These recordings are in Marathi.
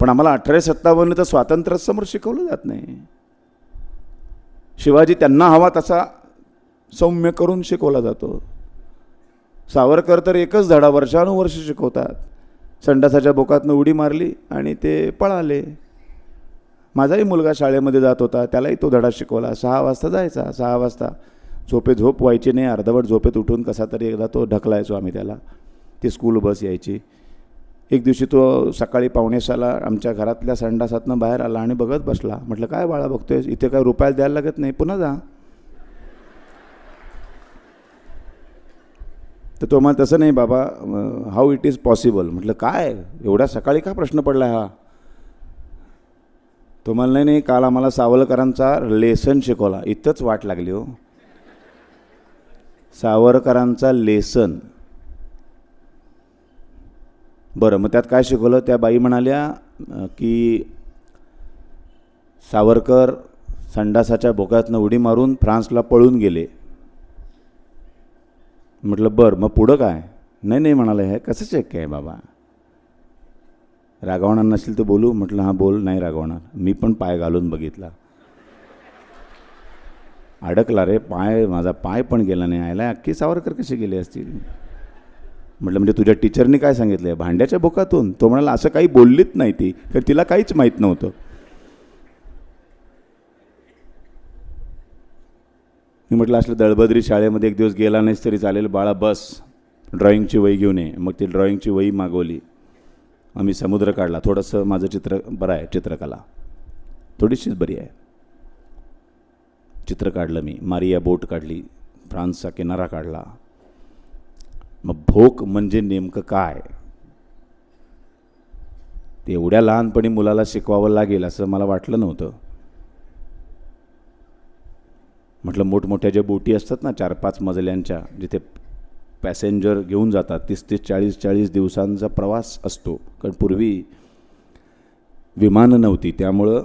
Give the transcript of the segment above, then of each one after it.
पण आम्हाला अठराशे सत्तावन्न तर स्वातंत्र्यासमोर शिकवलं जात नाही. शिवाजी त्यांना हवा तसा सौम्य करून शिकवला जातो. सावरकर तर एकच धडा वर्षानुवर्ष शिकवतात. संडासाच्या बोकातनं उडी मारली आणि ते पळाले. माझाही मुलगा शाळेमध्ये जात होता त्यालाही तो धडा शिकवला. सहा वाजता जायचा सहा वाजता. झोपे झोप व्हायची नाही अर्धवट झोपेत उठून कसा तरी एकदा तो ढकलायचो आम्ही त्याला. ती स्कूल बस यायची. एक दिवशी तो सकाळी पावणेसाला आमच्या घरातल्या संडासातनं बाहेर आला आणि बघत बसला. म्हटलं काय बाळा बघतोय इथे काय रुपयाला द्यायला लागत नाही. पुन्हा जा. तर तो मला तसं नाही बाबा हाऊ इट इज पॉसिबल. म्हटलं काय? एवढ्या सकाळी का प्रश्न पडला हा? तो मला नाही नाही काल आम्हाला सावरकरांचा लेसन शिकवला. इथंच वाट लागली हो. सावरकरांचा लेसन. बरं मग त्यात काय शिकवलं? त्या बाई म्हणाल्या की सावरकर संडासाच्या भोकातनं उडी मारून फ्रान्सला पळून गेले. म्हटलं बरं मग पुढं काय? नाही नाही म्हणाले हे कसं चेक आहे बाबा? रागवणार नसेल तर बोलू. म्हटलं हां बोल. नाही रागवणार मी पण पाय घालून बघितला. अडकला रे पाय माझा पाय पण गेला नाही. आयला अख्खी सावरकर कसे गेले असतील? म्हटलं म्हणजे तुझ्या टीचरनी काय सांगितलं आहे भांड्याच्या बोकातून तो म्हणाला असं काही बोललीच नाही ती कारण तिला काहीच माहीत नव्हतं. मी म्हटलं असलं दळबद्री शाळेमध्ये एक दिवस गेला नाहीस तरी चालेल बाळा बस. ड्रॉइंगची वही घेऊन ये. मग ती ड्रॉइंगची वही मागवली. आम्ही समुद्र काढला. थोडंसं माझं चित्र बरं आहे चित्रकला. थोडीशीच बरी आहे. चित्र काढलं मी. मारिया बोट काढली. फ्रान्सचा किनारा काढला. मग भोक म्हणजे नेमकं काय? ते एवढ्या लहानपणी मुलाला शिकवावं लागेल असं मला वाटलं नव्हतं. म्हटलं मोठमोठ्या ज्या बोटी असतात ना चार पाच मजल्यांच्या जिथे पॅसेंजर घेऊन जातात तीस तीस चाळीस चाळीस दिवसांचा प्रवास असतो. कारण पूर्वी विमानं नव्हती. त्यामुळं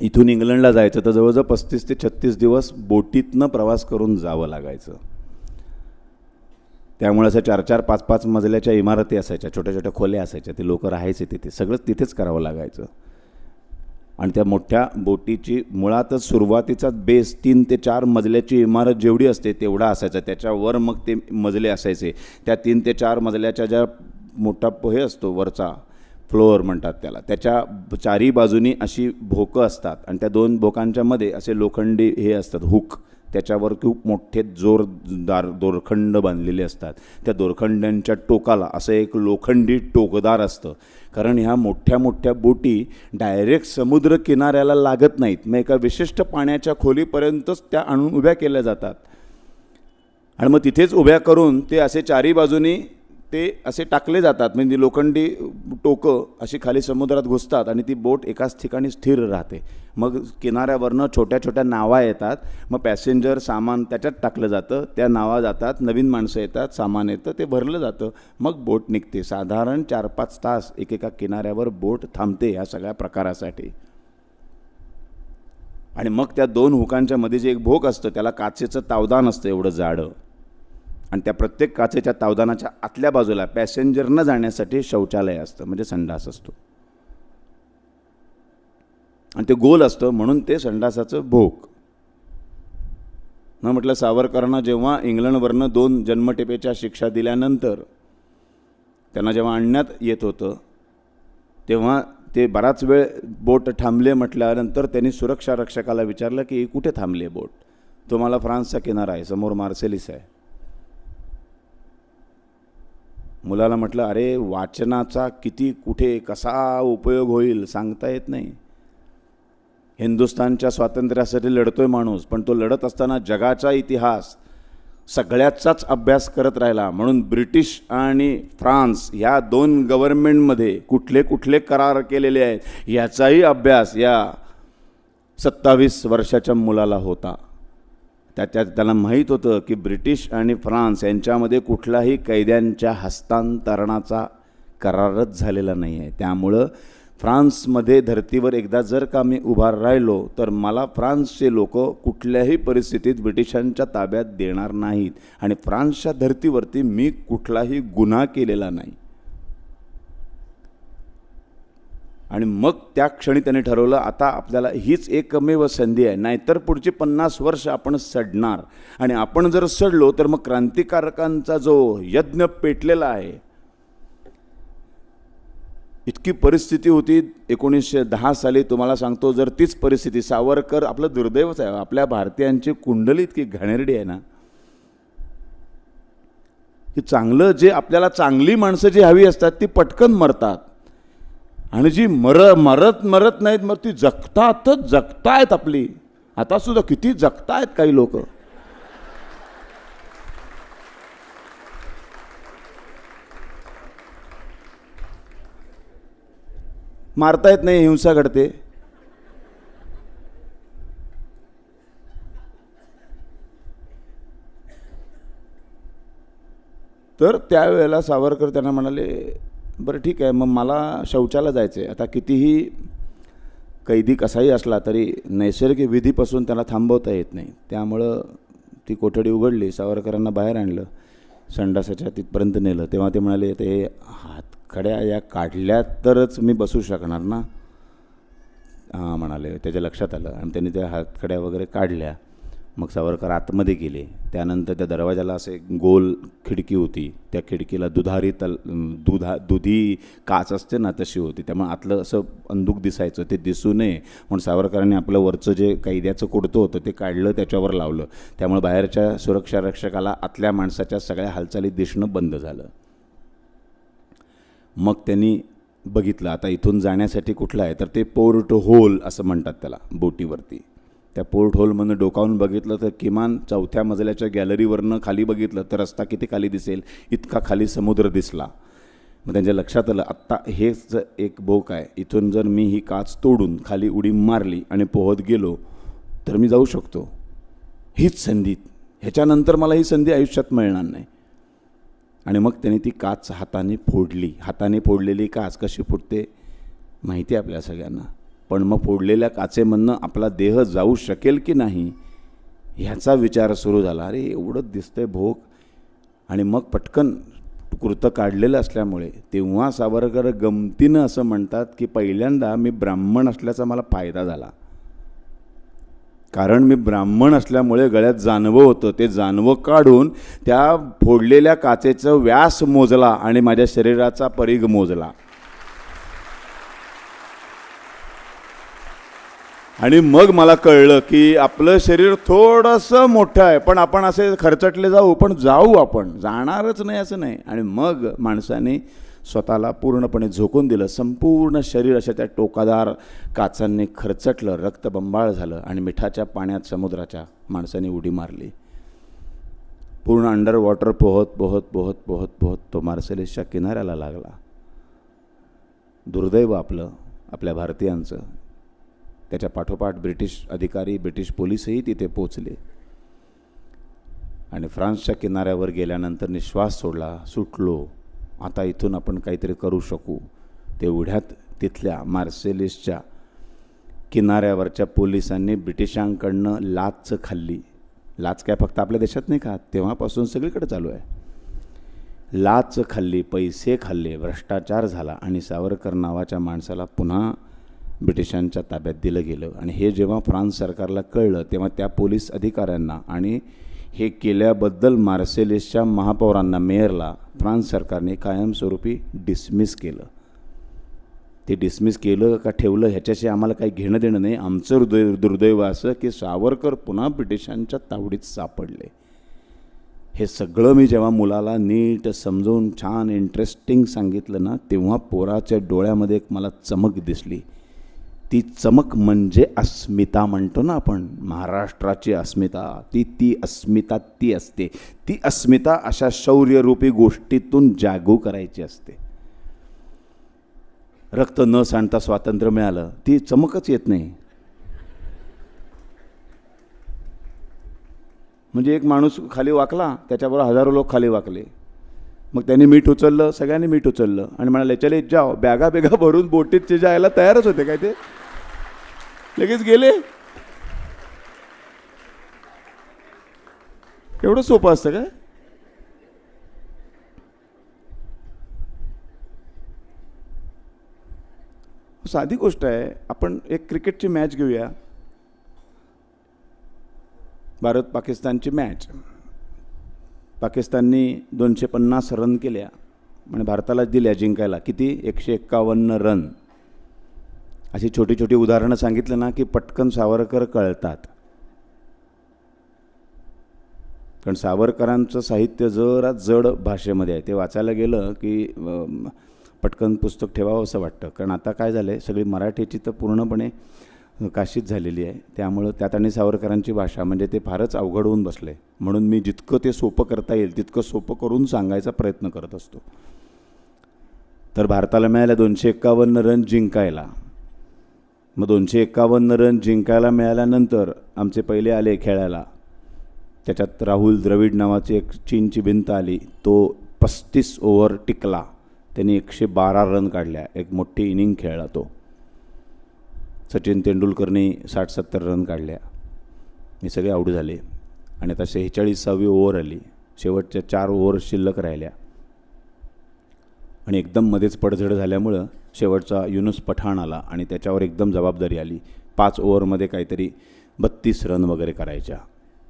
इथून इंग्लंडला जायचं तर जवळजवळ पस्तीस ते छत्तीस दिवस बोटीतनं प्रवास करून जावं लागायचं. त्यामुळे असं चार चार पाच पाच मजल्याच्या इमारती असायच्या छोट्या छोट्या खोल्या असायच्या ते लोक राहायचे तिथे सगळं तिथेच करावं लागायचं. आणि त्या मोठ्या बोटीची मुळातच सुरुवातीचा बेस तीन ते चार मजल्याची इमारत जेवढी असते तेवढा असायचा. त्याच्यावर मग ते मजले असायचे. त्या तीन ते चार मजल्याच्या ज्या मोठा हे असतो वरचा फ्लोअर म्हणतात त्याला त्याच्या चारी बाजूनी अशी भोकं असतात. आणि त्या दोन भोकांच्या मध्ये असे लोखंडी हे असतात हुक. त्याच्यावर खूप मोठे जोरदार दोरखंड बांधलेले असतात. त्या दोरखंडांच्या टोकाला असं एक लोखंडी टोकदार असतं. कारण ह्या मोठ्या मोठ्या बोटी डायरेक्ट समुद्र किनाऱ्याला लागत नाहीत. मग एका विशिष्ट पाण्याच्या खोलीपर्यंतच त्या आणून उभ्या केल्या जातात. आणि मग तिथेच उभ्या करून ते असे चारी बाजूनी ते असे टाकले जातात. म्हणजे लोखंडी टोकं अशी खाली समुद्रात घुसतात आणि ती बोट एकाच ठिकाणी स्थिर राहते. मग किनाऱ्यावरनं छोट्या छोट्या नावा येतात. मग पॅसेंजर सामान त्याच्यात टाकलं जातं. त्या नावा जातात. नवीन माणसं येतात. सामान येतं. ते भरलं जातं. मग बोट निघते. साधारण चार पाच तास एकेका किनाऱ्यावर बोट थांबते ह्या सगळ्या प्रकारासाठी. आणि मग त्या दोन हुकांच्या मध्ये जे एक भोक असतं त्याला काचेचं तावदान असतं एवढं जाडं. आणि त्या प्रत्येक काचेच्या तावदानाच्या आतल्या बाजूला पॅसेंजरनं जाण्यासाठी शौचालय असतं म्हणजे संडास असतो. आणि ते गोल असतं म्हणून ते संडासाचं भोक न म्हटलं सावरकरांना जेव्हा इंग्लंडवरनं दोन जन्मटेपेच्या शिक्षा दिल्यानंतर त्यांना जेव्हा आणण्यात येत होतं तेव्हा ते बराच वेळ बोट थांबले म्हटल्यानंतर त्यांनी सुरक्षा रक्षकाला विचारलं की कुठे थांबले बोट? तुम्हाला फ्रान्सचा किनारा आहे समोर मार्सेलिस आहे. मुलाला म्हटलं अरे वाचनाचा किती कुठे कसा उपयोग होईल सांगता येत नाही. हिंदुस्थानच्या स्वातंत्र्यासाठी लढतोय माणूस पण तो लढत असताना जगाचा इतिहास सगळ्याचाच अभ्यास करत राहिला. म्हणून ब्रिटिश आणि फ्रान्स ह्या दोन गव्हर्नमेंटमध्ये कुठले कुठले करार केलेले आहेत याचाही अभ्यास या सत्तावीस वर्षाच्या मुलाला होता. त्या त्या त्याला माहीत होतं की ब्रिटिश आणि फ्रान्स यांच्यामध्ये कुठलाही कैद्यांच्या हस्तांतरणाचा करारच झालेला नाही आहे त्यामुळं फ्रान्समध्ये धर्तीवर एकदा जर का मी उभा राहिलो तर मला फ्रान्सचे लोक कुठल्याही परिस्थितीत ब्रिटिशांच्या ताब्यात देणार नाहीत. आणि फ्रान्सच्या धर्तीवरती मी कुठलाही गुन्हा केलेला नाही. आणि मग त्या क्षणी त्यांनी ठरवलं आता आपल्याला हीच एकमेव संधी आहे. नाहीतर पुढची पन्नास वर्ष आपण सडणार. आणि आपण जर सडलो तर मग क्रांतिकारकांचा जो यज्ञ पेटलेला आहे इतकी परिस्थिती होती. एकोणीसशे दहा साली तुम्हाला सांगतो जर तीच परिस्थिती सावरकर आपलं दुर्दैवच आहे आपल्या भारतीयांची कुंडली इतकी घाणेरडी आहे ना. की चांगलं जे आपल्याला चांगली माणसं जी हवी असतात ती पटकन मरतात. आणि जी मर मरत मरत नाहीत मग ती जगतातच जगतायत आपली. आता सुद्धा किती जगतायत काही लोक. मारता येत नाही हिंसा घडते. तर त्यावेळेला सावरकर त्यांना म्हणाले बरं ठीक आहे. मग मला शौचाला जायचं आहे आता कितीही कैदी कसाही असला तरी नैसर्गिक विधीपासून त्याला थांबवता येत नाही. त्यामुळं ती कोठडी उघडली सावरकरांना बाहेर आणलं संडासाच्या तिथपर्यंत नेलं. तेव्हा ते म्हणाले ते हातखड्या या काढल्या तरच मी बसू शकणार ना? हां म्हणाले त्याच्या लक्षात आलं. आणि त्यांनी त्या हातखड्या वगैरे काढल्या. मग सावरकर आतमध्ये गेले. त्यानंतर त्या दरवाजाला असे गोल खिडकी होती. त्या खिडकीला दुधारी तल दुधा दुधी काच असते ना तशी होती. त्यामुळे आतलं असं अंदूक दिसायचं. ते दिसू नये म्हणून सावरकरांनी आपलं वरचं जे कैद्याचं कुडतं होतं ते काढलं त्याच्यावर लावलं. त्यामुळे बाहेरच्या सुरक्षा रक्षकाला आतल्या माणसाच्या सगळ्या हालचाली दिसणं बंद झालं. मग त्यांनी बघितलं आता इथून जाण्यासाठी कुठलं आहे? तर ते पोर्ट होल असं म्हणतात त्याला बोटीवरती. त्या पोर्ट होलमधनं डोकावून बघितलं तर किमान चौथ्या मजल्याच्या गॅलरीवरनं खाली बघितलं तर रस्ता किती खाली दिसेल इतका खाली समुद्र दिसला. मग त्यांच्या लक्षात आलं आत्ता हेच एक बोक आहे इथून जर मी ही काच तोडून खाली उडी मारली आणि पोहत गेलो तर मी जाऊ शकतो. हीच संधी. ह्याच्यानंतर मला ही संधी आयुष्यात मिळणार नाही. आणि मग त्यांनी ती काच हाताने फोडली. हाताने फोडलेली काच कशी फुटते माहिती आहे आपल्या सगळ्यांना. पण मग फोडलेल्या काचेमधनं आपला देह जाऊ शकेल की नाही ह्याचा विचार सुरू झाला. अरे एवढं दिसतंय भोग आणि मग पटकन कृतं काढलेलं असल्यामुळे तेव्हा सावरकर गमतीनं असं म्हणतात की पहिल्यांदा मी ब्राह्मण असल्याचा मला फायदा झाला. कारण मी ब्राह्मण असल्यामुळे गळ्यात जानवं होतं. ते जानवं काढून त्या फोडलेल्या काचेचं व्यास मोजला आणि माझ्या शरीराचा परीघ मोजला. आणि मग मला कळलं की आपलं शरीर थोडंसं मोठं आहे. पण आपण असे खरचटले जाऊ पण जाऊ आपण. जाणारच नाही असं नाही. आणि मग माणसाने स्वतःला पूर्णपणे झोकून दिलं. संपूर्ण शरीर अशा त्या टोकादार काचांनी खरचटलं. रक्तबंबाळ झालं आणि मिठाच्या पाण्यात समुद्राच्या माणसाने उडी मारली. पूर्ण अंडर वॉटर पोहत पोहत पोहत पोहत पोहत तो मार्सेलिसच्या किनाऱ्याला लागला. दुर्दैव आपलं आपल्या भारतीयांचं. त्याच्या पाठोपाठ ब्रिटिश अधिकारी ब्रिटिश पोलीसही तिथे पोचले आणि फ्रान्सच्या किनाऱ्यावर गेल्यानंतर निश्वास सोडला सुटलो. आता इथून आपण काहीतरी करू शकू. तेवढ्यात तिथल्या मार्सेलिसच्या किनाऱ्यावरच्या पोलिसांनी ब्रिटिशांकडनं लाच खाल्ली. लाच काय फक्त आपल्या देशात नाही खात तेव्हापासून सगळीकडे चालू आहे. लाच खाल्ली पैसे खाल्ले भ्रष्टाचार झाला आणि सावरकर नावाच्या माणसाला पुन्हा ब्रिटिशांच्या ताब्यात दिलं गेलं. आणि हे जेव्हा फ्रान्स सरकारला कळलं तेव्हा त्या पोलीस अधिकाऱ्यांना आणि हे केल्याबद्दल मार्सेलिसच्या महापौरांना मेयरला फ्रान्स सरकारने कायमस्वरूपी डिसमिस केलं. ते डिसमिस केलं का ठेवलं ह्याच्याशी आम्हाला काही घेणं देणं नाही. आमचं हृदय दुर्दैव असं की सावरकर पुन्हा ब्रिटिशांच्या तावडीत सापडले. हे सगळं मी जेव्हा मुलाला नीट समजून छान इंटरेस्टिंग सांगितलं ना तेव्हा पोराच्या डोळ्यामध्ये एक मला चमक दिसली. ती चमक म्हणजे अस्मिता म्हणतो ना आपण महाराष्ट्राची अस्मिता. ती ती अस्मिता ती असते. ती अस्मिता अशा शौर्यरूपी गोष्टीतून जागू करायची असते. रक्त न सांडता स्वातंत्र्य मिळालं ती चमकच येत नाही. म्हणजे एक माणूस खाली वाकला त्याच्याबरोबर हजारो लोक खाली वाकले. मग त्यांनी मीठ उचललं सगळ्यांनी मीठ उचललं आणि म्हणाले चले जाओ बॅगा बेगा भरून बोटीत जायला तयारच होते काय ते? लगेच गेले? एवढं सोपं असतं का? साधी गोष्ट आहे आपण एक क्रिकेटची मॅच घेऊया. भारत पाकिस्तानची मॅच. पाकिस्ताननी दोनशे पन्नास रन केल्या आणि भारताला दिल्या जिंकायला. किती? एकशे एक्कावन्न रन. अशी छोटी छोटी उदाहरणं सांगितलं ना की पटकन सावरकर कळतात. कारण सावरकरांचं साहित्य जरा जड भाषेमध्ये आहे. ते वाचायला गेलं की पटकन पुस्तक ठेवावं असं वाटतं. कारण आता काय झालं आहे सगळी मराठीची तर पूर्णपणे काशीत झालेली आहे. त्यामुळं त्यात आणि सावरकरांची भाषा म्हणजे ते फारच अवघड होऊन बसले. म्हणून मी जितकं ते सोपं करता येईल तितकं सोपं करून सांगायचा प्रयत्न करत असतो. तर भारताला मिळाल्या दोनशे एक्कावन्न रन जिंकायला. मग दोनशे एक्कावन्न रन जिंकायला मिळाल्यानंतर आमचे पहिले आले खेळायला. त्याच्यात राहुल द्रविड नावाची एक चीनची भिंत आली. तो पस्तीस ओव्हर टिकला. त्यांनी एकशे बारा रन काढल्या. एक मोठी इनिंग खेळला तो. सचिन तेंडुलकरने साठ सत्तर रन काढल्या. हे सगळे आऊट झाले. आणि आता शेहेचाळीसावी ओव्हर आली. शेवटच्या चार ओव्हर शिल्लक राहिल्या. आणि एकदम मध्येच पडझड झाल्यामुळं शेवटचा युनुस पठाण आला आणि त्याच्यावर एकदम जबाबदारी आली. पाच ओव्हरमध्ये काहीतरी बत्तीस रन वगैरे करायच्या.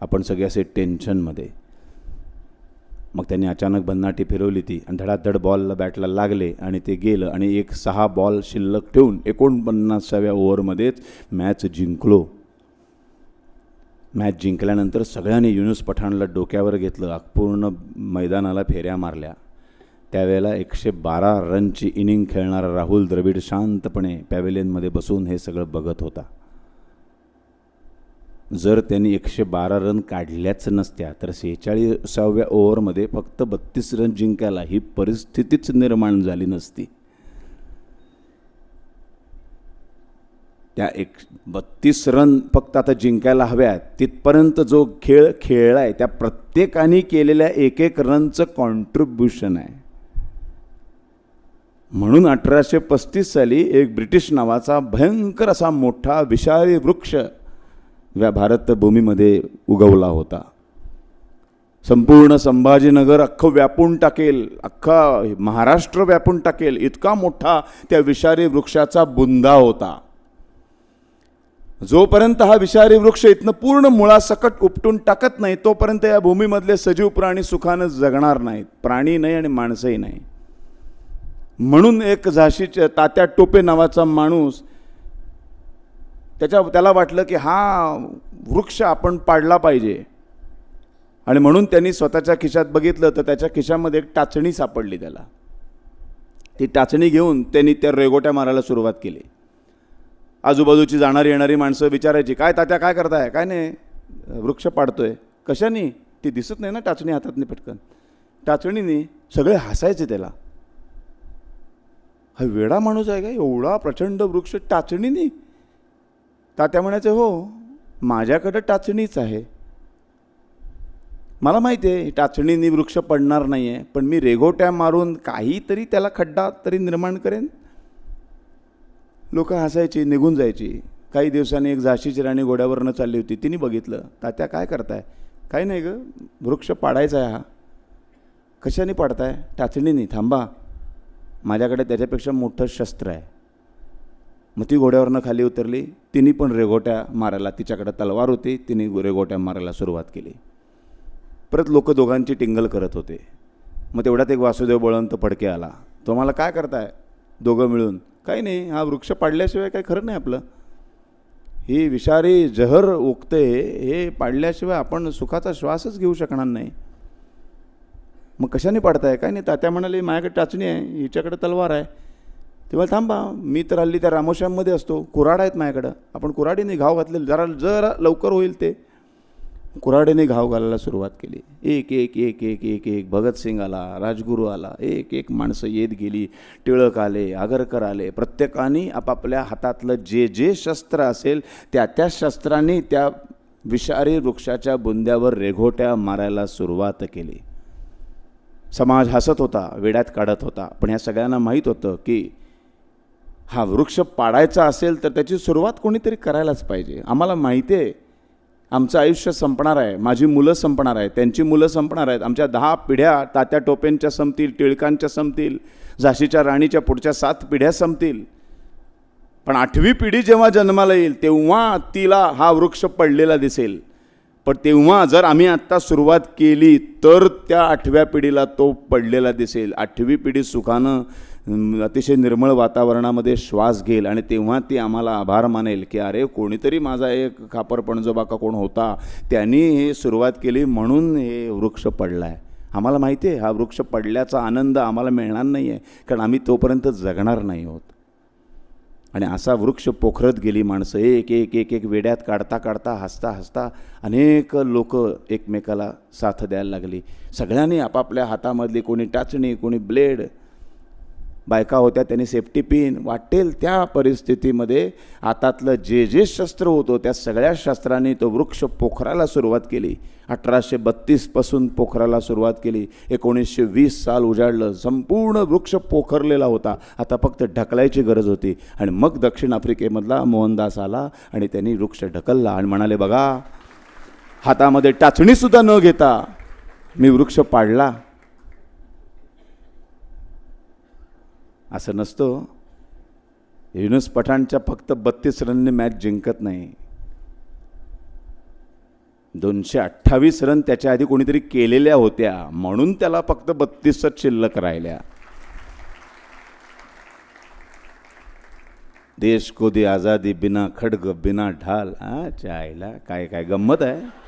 आपण सगळे असे टेन्शनमध्ये. मग त्यांनी अचानक भन्नाटी फिरवली ती आणि धडाधड बॉलला बॅटला लागले आणि ते गेलं आणि एक सहा बॉल शिल्लक ठेवून एकोणपन्नासाव्या ओव्हरमध्येच मॅच जिंकलो. मॅच जिंकल्यानंतर सगळ्यांनी युनुस पठाणला डोक्यावर घेतलं. पूर्ण मैदानाला फेऱ्या मारल्या. त्यावेळेला एकशे बारा रनची इनिंग खेळणारा राहुल द्रविड शांतपणे पॅवेलियनमध्ये बसून हे सगळं बघत होता. जर त्यांनी एकशे बारा रन काढल्याच नसत्या तर सेहेचाळीसाव्या ओव्हरमध्ये फक्त बत्तीस रन जिंकायला ही परिस्थितीच निर्माण झाली नसती. त्या एक बत्तीस रन फक्त आता जिंकायला हव्यात तिथपर्यंत जो खेळ खेळला आहे त्या प्रत्येकाने केलेल्या एक एक रनचं कॉन्ट्रीब्युशन आहे. म्हणून अठराशे पस्तीस साली एक ब्रिटिश नावाचा भयंकर असा मोठा विषारी वृक्ष या भारतभूमीमध्ये उगवला होता. संपूर्ण संभाजीनगर अख्खं व्यापून टाकेल अख्खा महाराष्ट्र व्यापून टाकेल इतका मोठा त्या विषारी वृक्षाचा बुंदा होता. जोपर्यंत हा विषारी वृक्ष इथनं पूर्ण मुळासकट उपटून टाकत नाही तोपर्यंत या भूमीमधले सजीव प्राणी सुखानं जगणार नाहीत. प्राणी नाही आणि माणसंही नाही. म्हणून एक झाशीच्या तात्या टोपे नावाचा माणूस त्याच्या त्याला वाटलं की हा वृक्ष आपण पाडला पाहिजे. आणि म्हणून त्यांनी स्वतःच्या खिशात बघितलं तर त्याच्या खिशामध्ये एक टाचणी सापडली त्याला. ती टाचणी घेऊन त्यांनी त्या रेगोट्या मारायला सुरुवात केली. आजूबाजूची जाणारी येणारी माणसं विचारायची काय तात्या काय करताय? काय नाही? वृक्ष पाडतोय. कशाने? ती दिसत नाही ना टाचणी हातातनी पटकन. टाचणीने सगळे हसायचे त्याला. हा वेडा माणूस आहे का? एवढा प्रचंड वृक्ष टाचणीने. तात्या म्हणायचे हो माझ्याकडं टाचणीच आहे. मला माहिती आहे टाचणीने वृक्ष पडणार नाही आहे पण मी रेगोट्या मारून काहीतरी त्याला खड्डा तरी निर्माण करेन. लोक हसायची निघून जायची. काही दिवसांनी एक झाशीची राणी घोड्यावरनं चालली होती. तिने बघितलं तात्या काय करताय? काही नाही ग वृक्ष पाडायचा आहे हा. कशाने पाडताय? टाचणीने थांबा. माझ्याकडे त्याच्यापेक्षा मोठं शस्त्र आहे. मग ती घोड्यावरनं खाली उतरली. तिने पण रेगोट्या मारायला तिच्याकडे तलवार होती. तिने रेगोट्या मारायला सुरुवात केली. परत लोक दोघांची टिंगल करत होते. मग तेवढ्यात एक वासुदेव बळवंत फडके आला. तो मला काय करताय? दोघं मिळून. काही नाही. हा वृक्ष पाडल्याशिवाय काही खरं नाही आपलं. ही विषारी जहर उगते. हे पाडल्याशिवाय आपण सुखाचा श्वासच घेऊ शकणार नाही. मग कशाने पाडताय? काय नाही तात्या म्हणाले माझ्याकडे टाचणी आहे हिच्याकडे तलवार आहे. तेव्हा थांबा मी तर हल्ली त्या रामोश्याममध्ये असतो कुराड आहेत माझ्याकडं. आपण कुराडीने घाव घातले जरा जरा लवकर होईल ते. कुराडीने घाव घालायला सुरुवात केली. एक एक एक एक एक एक भगतसिंग आला राजगुरू आला एक एक माणसं येत गेली टिळक आले आगरकर आले. प्रत्येकाने आपापल्या हातातलं जे जे शस्त्र असेल त्या त्या शस्त्रांनी त्या विषारी वृक्षाच्या बुंद्यावर रेघोट्या मारायला सुरुवात केली. समाज हसत होता वेड्यात काढत होता. पण ह्या सगळ्यांना माहीत होतं की हा वृक्ष पाडायचा असेल तर त्याची सुरुवात कोणीतरी करायलाच पाहिजे. आम्हाला माहिती आहे आमचं आयुष्य संपणार आहे माझी मुलं संपणार आहेत त्यांची मुलं संपणार आहेत आमच्या दहा पिढ्या तात्या टोपेंच्या संपतील टिळकांच्या संपतील झाशीच्या राणीच्या पुढच्या सात पिढ्या संपतील. पण आठवी पिढी जेव्हा जन्माला येईल तेव्हा तिला हा वृक्ष पडलेला दिसेल. पण तेव्हा जर आम्ही आत्ता सुरुवात केली तर त्या आठव्या पिढीला तो पडलेला दिसेल. आठवी पिढी सुखानं अतिशय निर्मळ वातावरणामध्ये श्वास घेईल आणि तेव्हा ती आम्हाला आभार मानेल की अरे कोणीतरी माझा एक खापर पणजोबा का कोण होता? त्यांनी हे सुरुवात केली म्हणून हे वृक्ष पडला आहे आम्हाला माहिती आहे हा वृक्ष पडल्याचा आनंद आम्हाला मिळणार नाही आहे कारण आम्ही तोपर्यंत जगणार नाही आहोत आणि असा वृक्ष पोखरत गेली माणसं. एक एक एक एक वेड्यात काढता काढता हसता हसता अनेक लोक एकमेकाला साथ द्यायला लागली. सगळ्यांनी आपापल्या हातामधली कोणी टाचणी कोणी ब्लेड बायका होत्या त्यांनी सेफ्टी पिन वाटेल त्या परिस्थितीमध्ये हातातलं जे जे शस्त्र होतं त्या सगळ्या शस्त्रांनी तो वृक्ष पोखराला सुरुवात केली. अठराशे बत्तीसपासून पोखराला सुरुवात केली. एकोणीसशे वीस साल उजाडलं संपूर्ण वृक्ष पोखरलेला होता. आता फक्त ढकलायची गरज होती. आणि मग दक्षिण आफ्रिकेमधला मोहनदास आला आणि त्यांनी वृक्ष ढकलला आणि म्हणाले बघा हातामध्ये टाचणीसुद्धा न घेता मी वृक्ष पाडला. असं नसतं. युनुस पठाणच्या फक्त बत्तीस रनने मॅच जिंकत नाही. दोनशे अठ्ठावीस रन त्याच्या आधी कोणीतरी केलेल्या होत्या म्हणून त्याला फक्त बत्तीसच शिल्लक राहिल्या. देश को दे आझादी बिना खडग बिना ढाल हा चायला काय काय गंमत आहे?